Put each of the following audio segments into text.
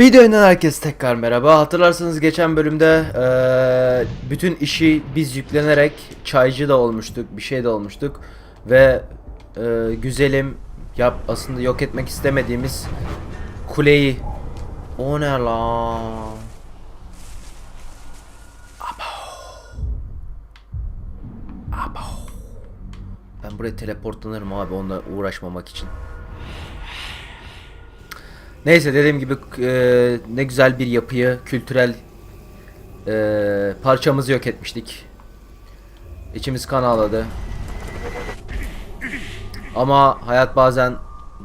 Videoyundan herkes tekrar merhaba. Hatırlarsanız geçen bölümde eee, bütün işi biz yüklenerek çaycı da olmuştuk, bir şey de olmuştuk ve eee, güzelim yap aslında yok etmek istemediğimiz kuleyi o ne lan? Ben buraya teleportlanırım abi onunla uğraşmamak için. Neyse dediğim gibi e, ne güzel bir yapıyı, kültürel e, parçamızı yok etmiştik. İçimiz kan ağladı. Ama hayat bazen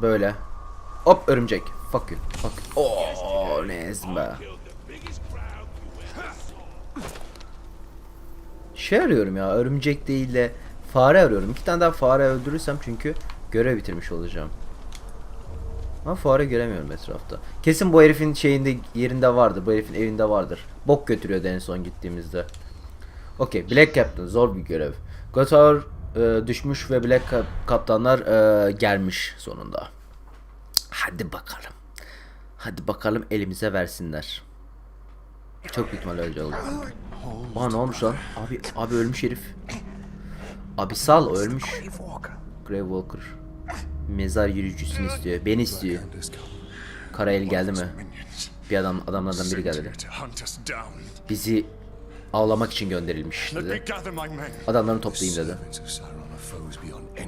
böyle. Hop örümcek. Fuck you. Fuck you. Oo ne ezme. Şey arıyorum ya örümcek değil de fare arıyorum. İki tane daha fare öldürürsem çünkü görev bitirmiş olacağım. Ama fare göremiyorum etrafta. Kesin bu herifin şeyinde yerinde vardır. Bu herifin evinde vardır. Bok götürüyordu en son gittiğimizde. Okey. Black Captain zor bir görev. Gotor e, düşmüş ve Black Cap- Kaptanlar e, gelmiş sonunda. Hadi bakalım. Hadi bakalım elimize versinler. Çok büyük ihtimalle öyle oldu. Aa ne olmuş lan? Abi abi ölmüş herif. Abi sal ölmüş. Grave Walker. Mezar yürüyücüsünü istiyor. Beni istiyor. Kara el geldi mi? Bir adam adamlardan biri geldi. Bizi avlamak için gönderilmiş dedi. Adamlarını toplayayım dedi.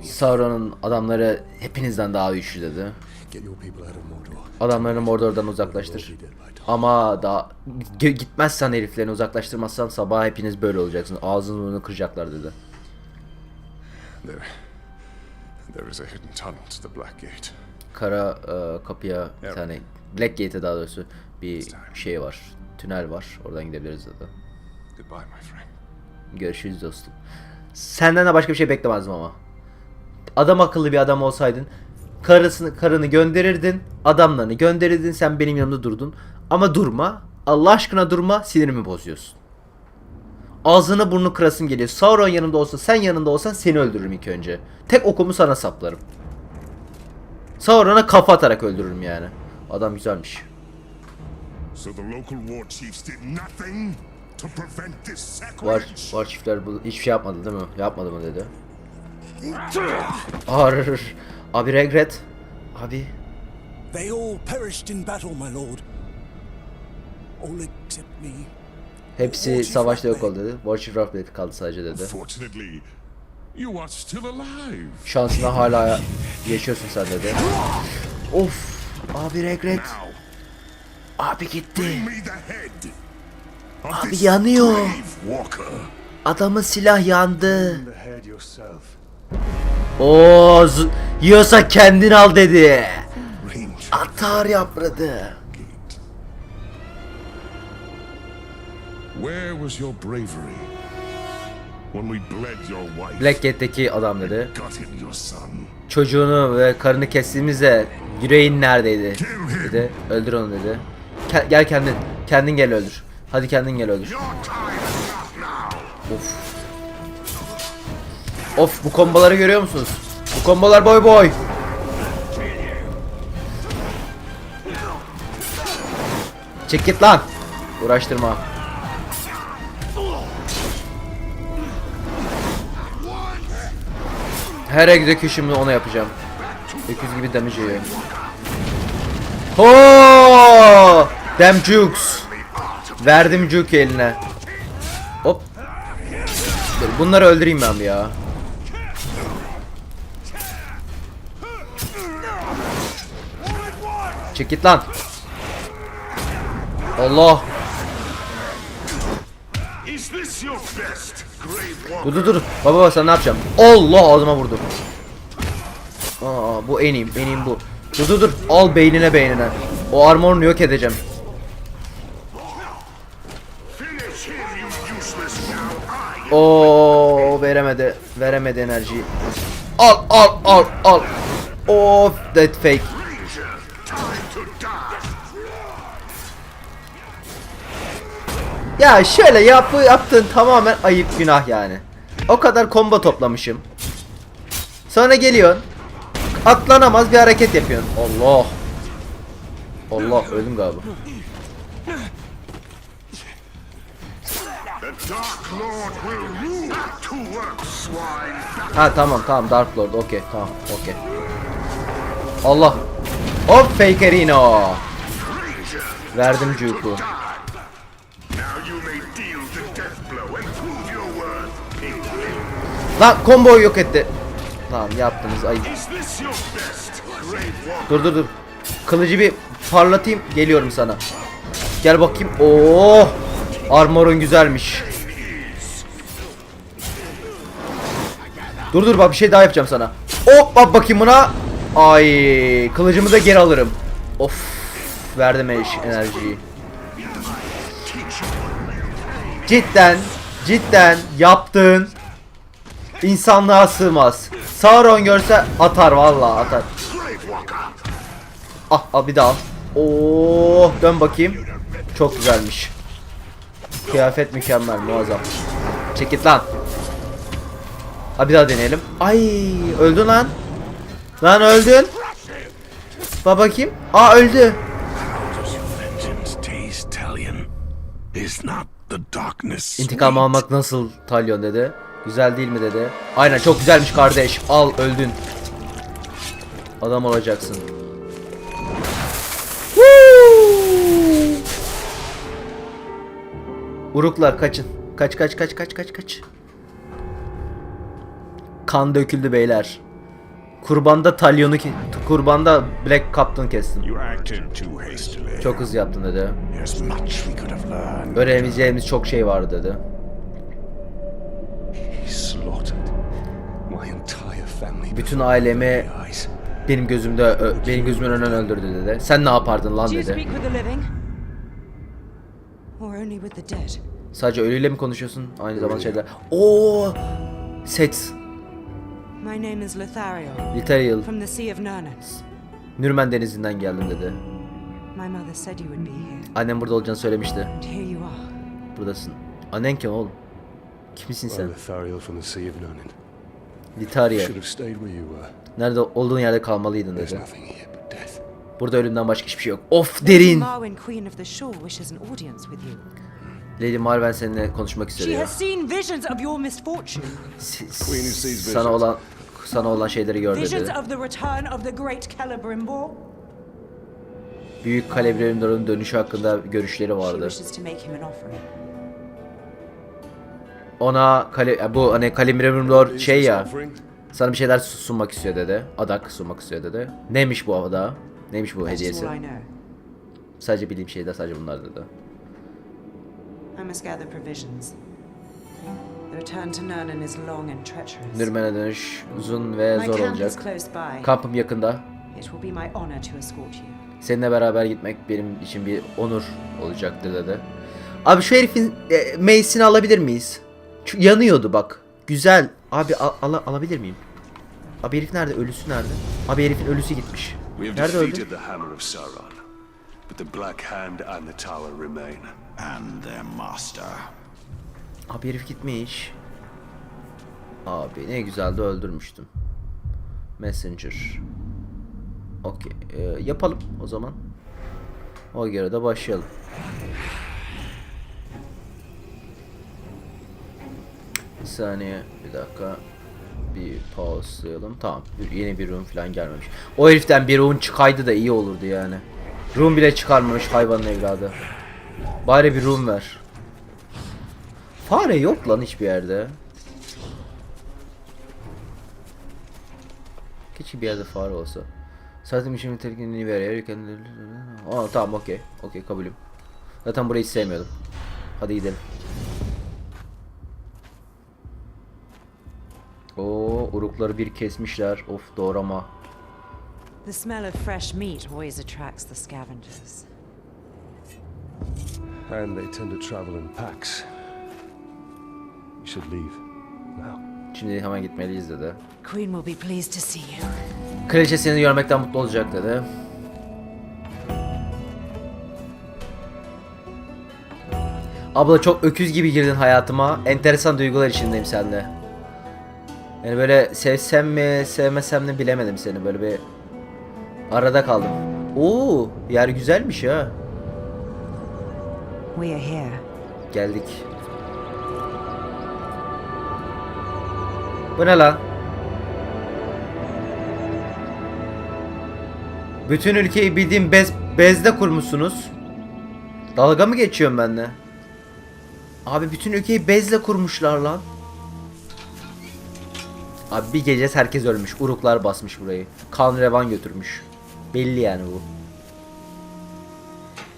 Sauron'un adamları hepinizden daha güçlü dedi. Adamlarını Mordor'dan uzaklaştır. Ama da gitmezsen heriflerini uzaklaştırmazsan sabah hepiniz böyle olacaksınız. Ağzını burnunu kıracaklar dedi. There, is a hidden tunnel to the Black Gate. Kara e, kapıya bir tane Black Gate'e daha doğrusu bir şey var. Tünel var. Oradan gidebiliriz dedi. Goodbye, my friend. Görüşürüz dostum. Senden de başka bir şey beklemezdim ama. Adam akıllı bir adam olsaydın karısını karını gönderirdin, adamlarını gönderirdin, sen benim yanımda durdun. Ama durma. Allah aşkına durma, sinirimi bozuyorsun. Ağzını burnunu kırasım geliyor. Sauron yanımda olsa, sen yanında olsan seni öldürürüm ilk önce. Tek okumu sana saplarım. Sauron'a kafa atarak öldürürüm yani. Adam güzelmiş. So the local war chiefs did nothing to prevent this Var, var çiftler bu hiçbir şey yapmadı değil mi? Yapmadı mı dedi. Arr. Abi regret. Abi They all perished in battle, my lord. All except me. Hepsi savaşta yok oldu dedi. Warchief Rockblade kaldı sadece dedi. Fortunately, you are still alive. Şansına hala yaşıyorsun sen dedi. Of. Abi regret. Abi gitti. Abi yanıyor. Adamın silah yandı. Oo, yiyorsa kendin al dedi. Atar yapradı. Where was your bravery when we bled your wife? Blackgate'deki adam dedi. Your son. Çocuğunu ve karını kestiğimizde yüreğin neredeydi? Dedi. Öldür onu dedi. Ke- gel kendin. Kendin gel öldür. Hadi kendin gel öldür. Of. Of bu komboları görüyor musunuz? Bu kombolar boy boy. Çek git lan. Uğraştırma. Her execution'ı ona yapacağım. Öküz gibi damage yiyor. Ho! Damn jukes. Verdim juke eline. Hop. Dur, bunları öldüreyim ben ya. Çek git lan. Allah. Is this your best? Dur dur dur. Baba baba sen ne yapacaksın? Allah ağzıma vurdu. Aa bu en iyiyim en iyiyim bu. Dur dur dur. Al beynine beynine. O armorunu yok edeceğim. Oo veremedi. Veremedi enerjiyi. Al al al al. Of that fake. Ya şöyle yapı yaptığın tamamen ayıp günah yani. O kadar combo toplamışım. Sonra geliyorsun. Atlanamaz bir hareket yapıyorsun. Allah. Allah öldüm galiba. Ha tamam tamam Dark Lord okey tamam okey. Allah. Hop Fakerino. Verdim Juke'u. Lan komboyu yok etti. Tamam yaptınız ayıp. Dur dur dur. Kılıcı bir parlatayım geliyorum sana. Gel bakayım. Oo! Armorun güzelmiş. Dur dur bak bir şey daha yapacağım sana. Hop bak bakayım buna. Ay kılıcımı da geri alırım. Of verdim eş enerjiyi. Cidden cidden yaptığın insanlığa sığmaz. Sauron görse atar vallahi atar. Ah al bir daha. Oo, dön bakayım. Çok güzelmiş. Kıyafet mükemmel, muazzam. Çek git lan. Ha bir daha deneyelim. Ay, öldün lan. Lan öldün. Bak bakayım. Aa öldü. İntikam almak nasıl Talyon dedi. Güzel değil mi dedi. Aynen çok güzelmiş kardeş. Al öldün. Adam olacaksın. Uruklar kaçın. Kaç kaç kaç kaç kaç kaç. Kan döküldü beyler. Kurbanda Talyon'u ki kurbanda Black Captain kestin. Çok hızlı yaptın dedi. Öğrenebileceğimiz çok şey var dedi. Bütün ailemi before my eyes. benim gözümde benim gözümün önünden öldürdü dedi. Sen ne yapardın lan dedi. Sadece ölüyle mi konuşuyorsun? Aynı zamanda şeyler. Oo! Set. My name is Lothario, Literal. from the Sea of Nurnus. Nürmen denizinden geldim dedi. My mother said you would be here, Annem burada olacağını söylemişti. and here you are. Buradasın. Annen kim oğlum? Kimsin I'm sen? Lothario from the Sea of Nurnin. Litaria. Should have stayed where you were. Nerede olduğun yerde kalmalıydın There's dedi. nothing here but death. Burada ölümden başka hiçbir şey yok. Of derin. Lady Marven seninle konuşmak istiyor. Sana olan sana olan şeyleri gör visions dedi. Büyük Kalebrimdor'un dönüşü hakkında görüşleri vardı. Ona kale, bu hani Kalebrimdor Is şey ya. Sana bir şeyler sunmak istiyor dedi. Adak sunmak istiyor dedi. Neymiş bu ada? Neymiş bu hediyesi? Sadece bildiğim şeyler sadece bunlar dedi. Nürmen'e dönüş uzun ve zor olacak. Kampım yakında. Seninle beraber gitmek benim için bir onur olacaktı dedi. Abi şu herifin e, mace'ini alabilir miyiz? Şu yanıyordu bak. Güzel. Abi al- ala- alabilir miyim? Abi herif nerede? Ölüsü nerede? Abi herifin ölüsü gitmiş. Nerede öldü? defeated the Hammer of Sauron, but the Black Hand and the Tower remain. And their master. Abi herif gitmiş. Abi ne güzel de öldürmüştüm. Messenger. Okey. Ee, yapalım o zaman. O göre de başlayalım. Bir saniye. Bir dakika. Bir pauselayalım. Tamam. Yeni bir room falan gelmemiş. O heriften bir room çıkaydı da iyi olurdu yani. Room bile çıkarmamış hayvanın evladı. Bari bir room ver. Fare yok lan hiçbir yerde. Keşke bir yerde fare olsa. Zaten işin nitelikini veriyor. Aa tamam okey. Okey kabulüm. Zaten burayı hiç sevmiyordum. Hadi gidelim. Oo urukları bir kesmişler. Of doğrama. The smell of fresh meat always attracts the scavengers. And they tend to travel in packs. We should leave. Now. Şimdi hemen gitmeliyiz dedi. Queen will be pleased to see you. Kraliçe seni görmekten mutlu olacak dedi. Abla çok öküz gibi girdin hayatıma. Enteresan duygular içindeyim seninle. Yani böyle sevsem mi sevmesem mi bilemedim seni böyle bir arada kaldım. Oo, yer güzelmiş ha. We are here. Geldik. Bu ne lan? Bütün ülkeyi bildiğim bez, bezde kurmuşsunuz. Dalga mı geçiyorum benimle? Abi bütün ülkeyi bezle kurmuşlar lan. Abi bir gece herkes ölmüş. Uruklar basmış burayı. Kan revan götürmüş. Belli yani bu.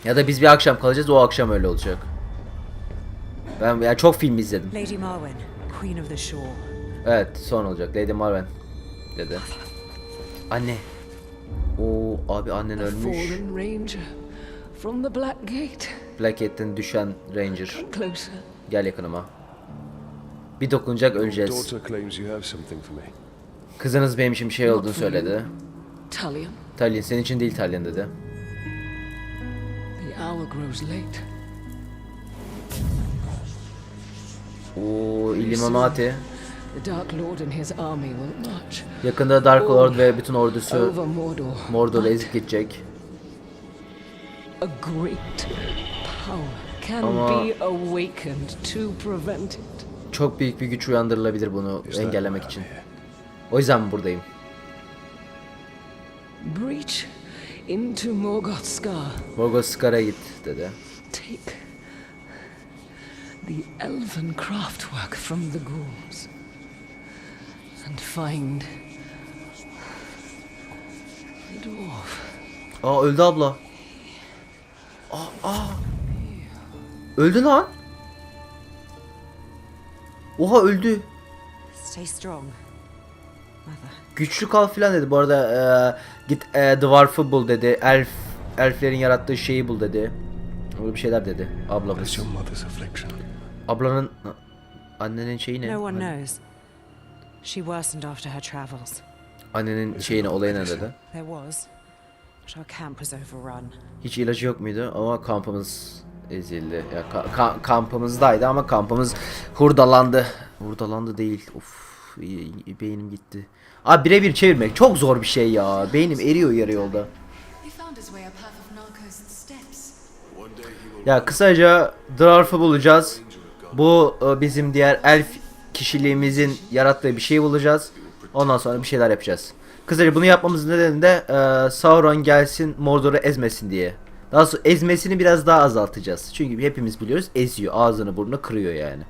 Ya da biz bir akşam kalacağız o akşam öyle olacak. Ben yani çok film izledim. Lady Marwen, Queen of the Shore. Evet son olacak. Lady Marwen dedi. Anne. Oo abi annen ölmüş. From the Black Gate. Black Cat'ten düşen Ranger. Gel yakınıma. Bir dokunacak öleceğiz. Kızınız benim için bir şey olduğunu söyledi. Talion, Talin senin için değil Talin dedi. Oo Illuminati. Yakında Dark Lord ve bütün ordusu. Mordor'u ezip gidecek. Ama- Çok büyük bir güç uyandırılabilir bunu engellemek için. O yüzden buradayım. Breach into Morgoth Scar. Morgoth Scar'a git dedi. Take the elven craftwork from the ghouls and find the dwarf. Aa öldü abla. Aa, aa. Öldü lan. Oha öldü. Stay strong. Mother. Güçlü kal filan dedi. Bu arada eee, git eee, dwarf'ı bul dedi. Elf elflerin yarattığı şeyi bul dedi. Öyle bir şeyler dedi ablamız. Ablanın annenin şeyi ne? No one knows. She worsened after her travels. Annenin şeyine olayı ne dedi? There was, but our camp was overrun. Hiç ilacı yok muydu ama kampımız ezildi. Ya ka- ka- kampımızdaydı ama kampımız hurdalandı. Hurdalandı değil. Of beynim gitti. Abi birebir çevirmek çok zor bir şey ya. Beynim eriyor yarı yolda. Ya kısaca Dwarf'ı bulacağız. Bu e, bizim diğer elf kişiliğimizin yarattığı bir şey bulacağız. Ondan sonra bir şeyler yapacağız. Kısaca bunu yapmamızın nedeni de e, Sauron gelsin Mordor'u ezmesin diye. Daha sonra ezmesini biraz daha azaltacağız. Çünkü hepimiz biliyoruz eziyor. Ağzını burnunu kırıyor yani.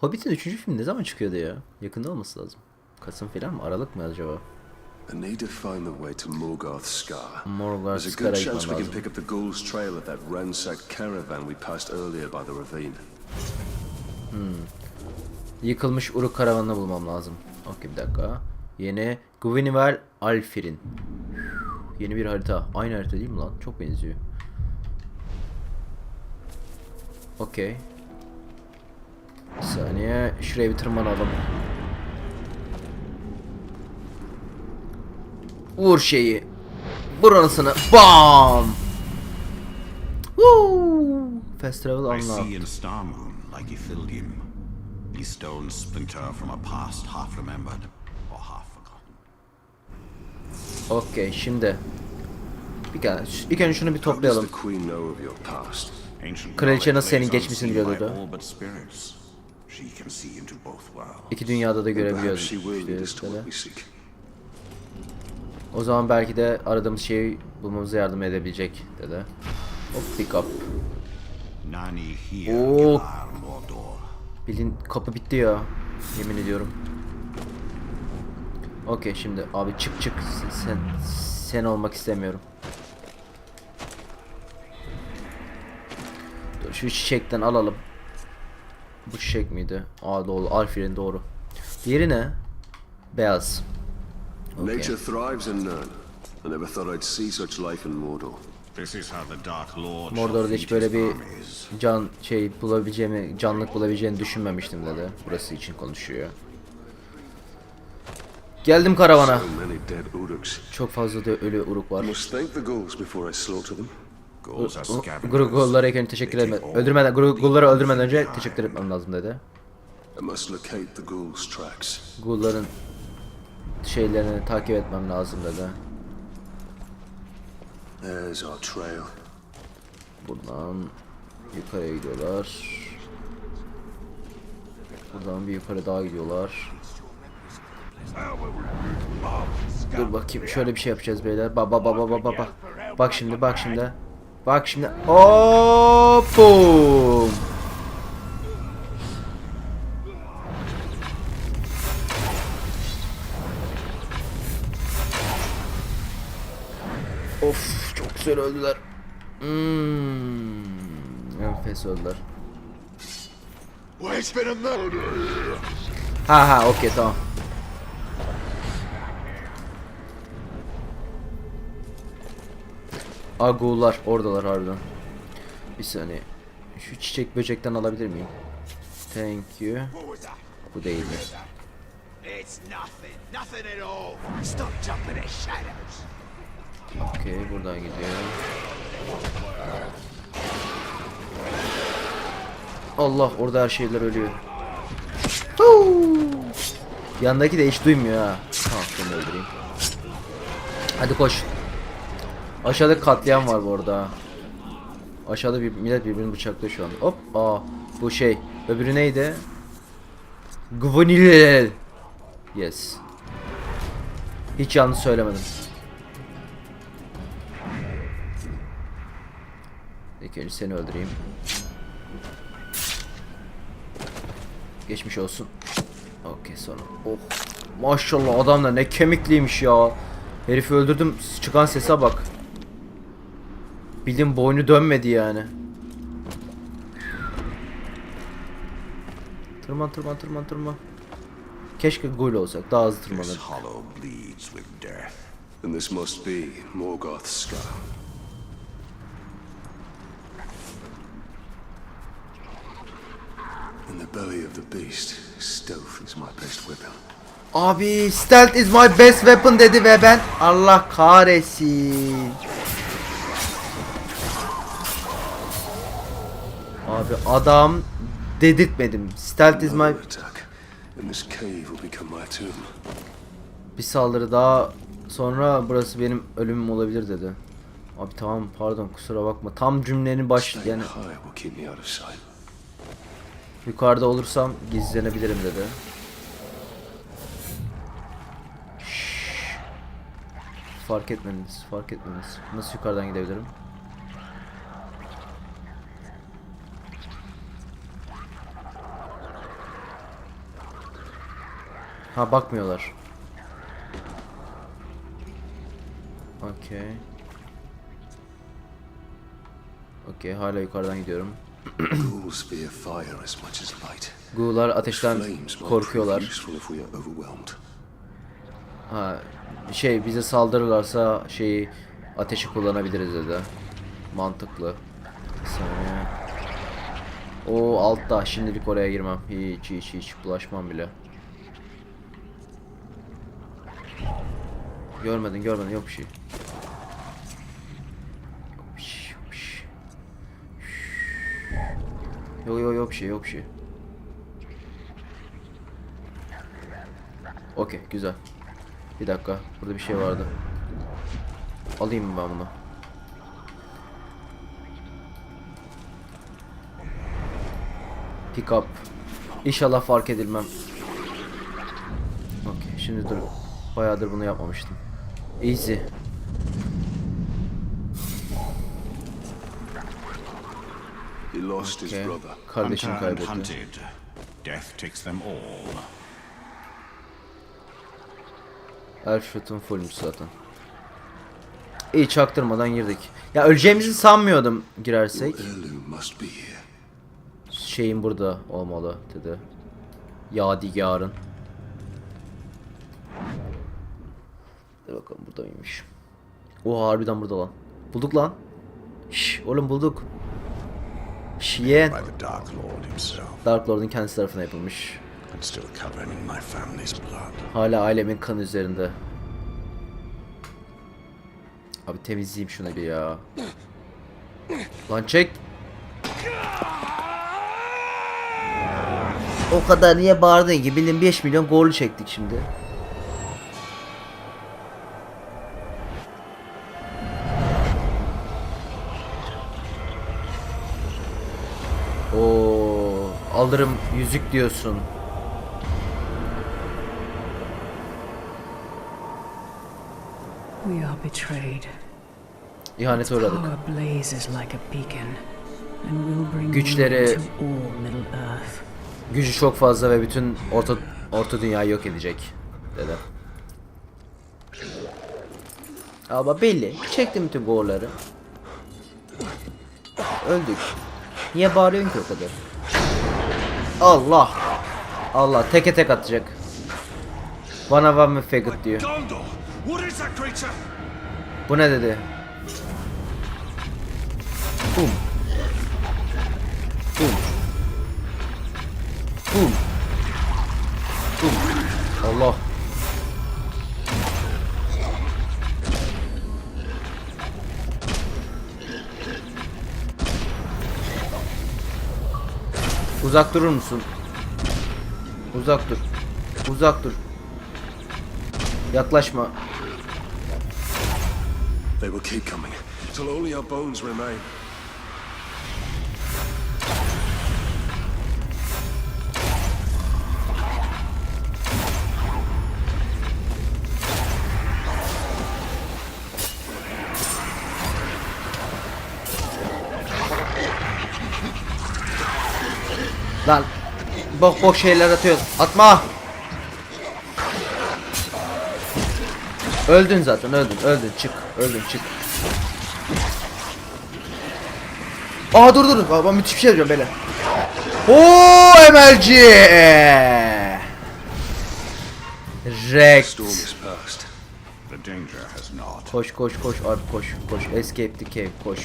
Hobbit'in 3. filmi ne zaman çıkıyordu ya? Yakında olması lazım. Kasım falan mı? Aralık mı acaba? I need to find the way to Morgoth Scar. Morgoth There's a good chance we can pick up the Ghoul's trail at that ransacked caravan we passed earlier by the ravine. Yıkılmış Uruk karavanını bulmam lazım. Okey bir dakika. Yeni Gwyneville Alfirin. Yeni bir harita. Aynı harita değil mi lan? Çok benziyor. Okey. Bir saniye. Şuraya bir tırmanalım. Vur şeyi. Burasını. Bam. Woo! Fast travel unlocked. See in Starmoon, like Ithildium, these stones splinter from a past half remembered or half forgotten. Okey şimdi. Bir kere, ilk önce şunu bir toplayalım. the Queen know of your past? Ancient Kraliçe nasıl senin geçmişini biliyordu? İki dünyada da görebiliyoruz. işte. O zaman belki de aradığımız şeyi bulmamıza yardım edebilecek dedi. Hop pick up. Nani here, Oh. Gelar Mordor. Bilin kapı bitti ya. Yemin ediyorum. Okey şimdi abi çık çık sen sen olmak istemiyorum. Dur şu çiçekten alalım. Bu çiçek miydi? Aa doğru. Alfir'in doğru. Diğeri ne? Beyaz. Okey. Nature thrives in Nirn. I never thought I'd see such life in Mordor. Mordor'da hiç böyle bir can şey bulabileceğimi, canlılık bulabileceğini düşünmemiştim dedi. Burası için konuşuyor. Geldim karavana. Çok fazla da ölü uruk var. Grugullara ilk önce teşekkür etme. Öldürmeden, Grugulları öldürmeden önce teşekkür etmem lazım dedi. Gulların şeylerini takip etmem lazım dedi. There's our trail. Buradan yukarıya gidiyorlar. Buradan bir yukarı daha gidiyorlar. Dur bakayım şöyle bir şey yapacağız beyler. Bak bak bak bak bak bak. Bak şimdi bak şimdi. Bak şimdi. Hop boom. Of çok güzel öldüler. Hmm. Enfes öldüler. Ha ha okey tamam. Agular oradalar harbiden. Bir saniye. Şu çiçek böcekten alabilir miyim? Thank you. Bu değil mi? Okey buradan gidiyor. Allah orada her şeyler ölüyor. Yandaki de hiç duymuyor ha. Tamam seni öldüreyim. Hadi koş. Aşağıda katliam var bu arada. Aşağıda bir millet birbirini bıçaklıyor şu an. Hop. Aa bu şey. Öbürü neydi? Gvanil. Yes. Hiç yanlış söylemedim. Önce seni öldüreyim. Geçmiş olsun. Okey sonra. Oh. Maşallah adam da ne kemikliymiş ya. Herifi öldürdüm. Çıkan sese bak. Bildiğin boynu dönmedi yani. Tırman tırman tırman tırman. Keşke gol olsak daha hızlı tırmanırdık. hollow bleeds with death. And this must be Morgoth's skull. In the belly of the beast, stealth is my best weapon. Abi stealth is my best weapon dedi ve ben Allah kahretsin. Abi adam dedirtmedim. Stealth is my Another attack, and this cave will become my tomb. bir saldırı daha sonra burası benim ölümüm olabilir dedi. Abi tamam pardon kusura bakma. Tam cümlenin baş Staying yani high will keep me out of sight. Yukarıda olursam gizlenebilirim dedi. Şşş. Fark etmediniz, fark etmediniz. Nasıl yukarıdan gidebilirim? Ha bakmıyorlar. Okey. Okey hala yukarıdan gidiyorum. Gu'lar ateşten korkuyorlar. Ha şey bize saldırırlarsa şeyi ateşi kullanabiliriz dedi. Mantıklı. O altta şimdilik oraya girmem. Hiç hiç hiç bulaşmam bile. Görmedin görmedin yok bir şey. Yok bir şey yok bir şey. Yok yok yok bir şey yok bir şey. Okey güzel. Bir dakika burada bir şey vardı. Alayım mı ben bunu? Pick up. İnşallah fark edilmem. Okey şimdi dur. Bayağıdır bunu yapmamıştım. Easy. Lost his brother. Kardeşini Hunter and kaybetti. hunted. Death takes them all. Elfshot'un fullmüş zaten. İyi çaktırmadan girdik. Ya öleceğimizi sanmıyordum girersek. Heirloom must be here. Şeyin burada olmalı dedi. Yadigarın. Dur bakalım burada mıymış? Oha harbiden burada lan. Bulduk lan. Şş, oğlum bulduk. The Dark Lord'un kendisi tarafına yapılmış. Hala ailemin kan üzerinde. Abi temizleyeyim şunu bir ya. Lan çek. O kadar niye bağırdın ki? Bildiğin 5 milyon golü çektik şimdi. Alırım yüzük diyorsun. We are betrayed. İhanete uğradık. Güçleri-. Gücü çok fazla ve bütün orta orta dünyayı yok edecek dedi. Ama belli. Çektim bütün golları. Öldük. Niye bağırıyorsun ki o kadar? Allah. Allah teke tek atacak. Bana var mı faggot diyor. Bu ne dedi? Bum. Bum. Bum. Uzak durur musun? Uzak dur. Uzak dur. Yaklaşma. They will keep coming till only our bones remain. Lan bok bok şeyler atıyorsun. Atma. Öldün zaten öldün öldün çık öldün çık. Aa dur dur baba müthiş bir şey yapacağım beyler. Oo MLG. Rex. Koş koş koş abi koş koş escape the cave koş.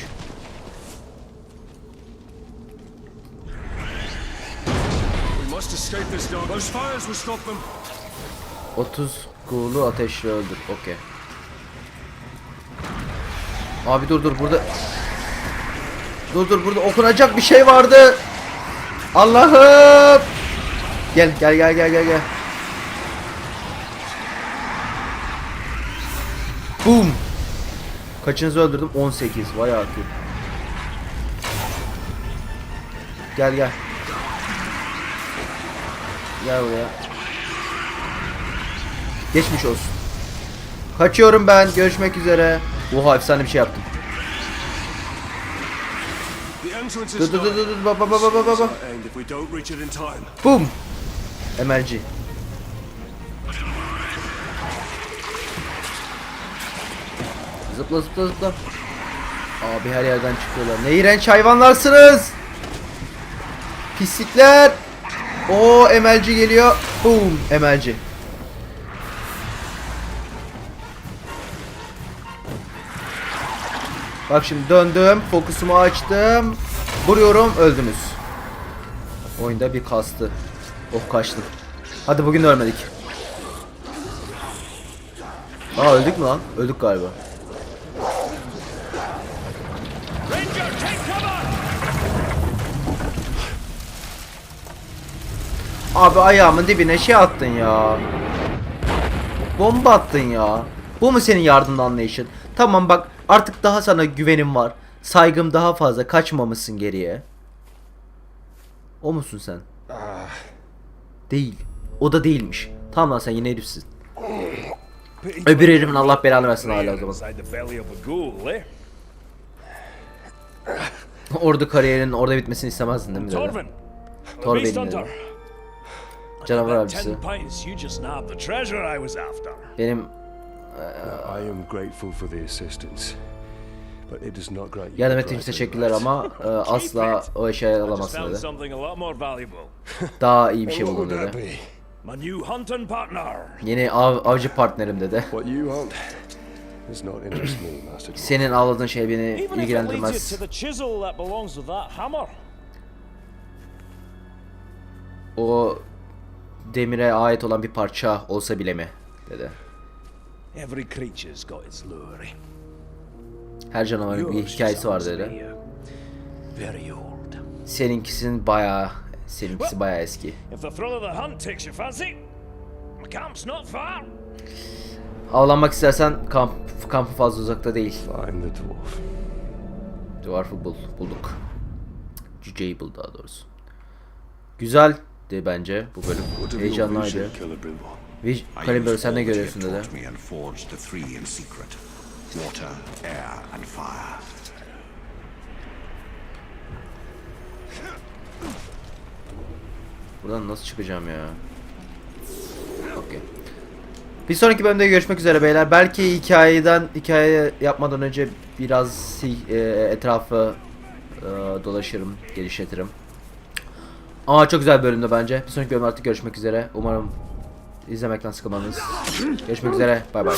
Must escape this dog. Those fires will stop them. 30 gulu ateşle öldür. Okey. Abi dur dur burada. Dur dur burada okunacak bir şey vardı. Allah'ım. Gel gel gel gel gel gel. Boom. Kaçınızı öldürdüm? 18. Vay akı. Gel gel. Gel buraya. Geçmiş olsun. Kaçıyorum ben. Görüşmek üzere. Oha efsane bir şey yaptım. Dur dur dur dur dur. Ba ba ba ba ba ba. Our end if we don't reach it in time. Boom. MLG. Zıpla zıpla zıpla. Abi her yerden çıkıyorlar. Ne iğrenç hayvanlarsınız. Pislikler. O MLG geliyor. Boom. MLG. Bak şimdi döndüm. Fokusumu açtım. Vuruyorum. Öldünüz. Oyunda bir kastı. Oh kaçtım. Hadi bugün ölmedik. Aa öldük mü lan? Öldük galiba. Abi ayağımın dibine şey attın ya. Bomba attın ya. Bu mu senin yardımda anlayışın? Tamam bak artık daha sana güvenim var. Saygım daha fazla. Kaçmamışsın geriye. O musun sen? Değil. O da değilmiş. Tamam lan sen yine herifsin. Öbür herifin Allah belanı versin hala o zaman. Eh? Ordu kariyerinin orada bitmesini istemezdin değil mi? dede? Torvin, Canavar That avcısı. ten pints you just nabbed the treasure I was after. Benim I am grateful for the assistance. But it does not grant you yardım ettiğin için teşekkürler ama e, asla o eşyayı alamazsın dedi. Daha iyi bir şey buldum dedi. Yeni av, avcı partnerim dedi. Senin avladığın şey beni ilgilendirmez. you to the chisel that belongs to that hammer. O demire ait olan bir parça olsa bile mi? dedi. Every creature's got its lure. Her canavarın bir hikayesi var dedi. very old. Seninkisinin bayağı seninkisi bayağı eski. If the thrill of the hunt takes your fancy, my camp's not far. Avlanmak istersen kamp kampı fazla uzakta değil. Find the dwarf. Dwarf'ı bul, bulduk. Cüceyi bul daha doğrusu. Güzeldi bence bu bölüm. Heyecanlıydı. used sen ne görüyorsun dedi. Buradan nasıl çıkacağım ya? Okey. Bir sonraki bölümde görüşmek üzere beyler. Belki hikayeden hikaye yapmadan önce biraz e, etrafı e, dolaşırım, geliştiririm. Ama çok güzel bir bölümdü bence. Bir sonraki bölümde artık görüşmek üzere. Umarım izlemekten sıkılmanız. Görüşmek üzere. Bay bay.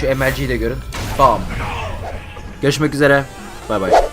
Şu MLG'yi de görün. Bam. Görüşmek üzere. Bay bay.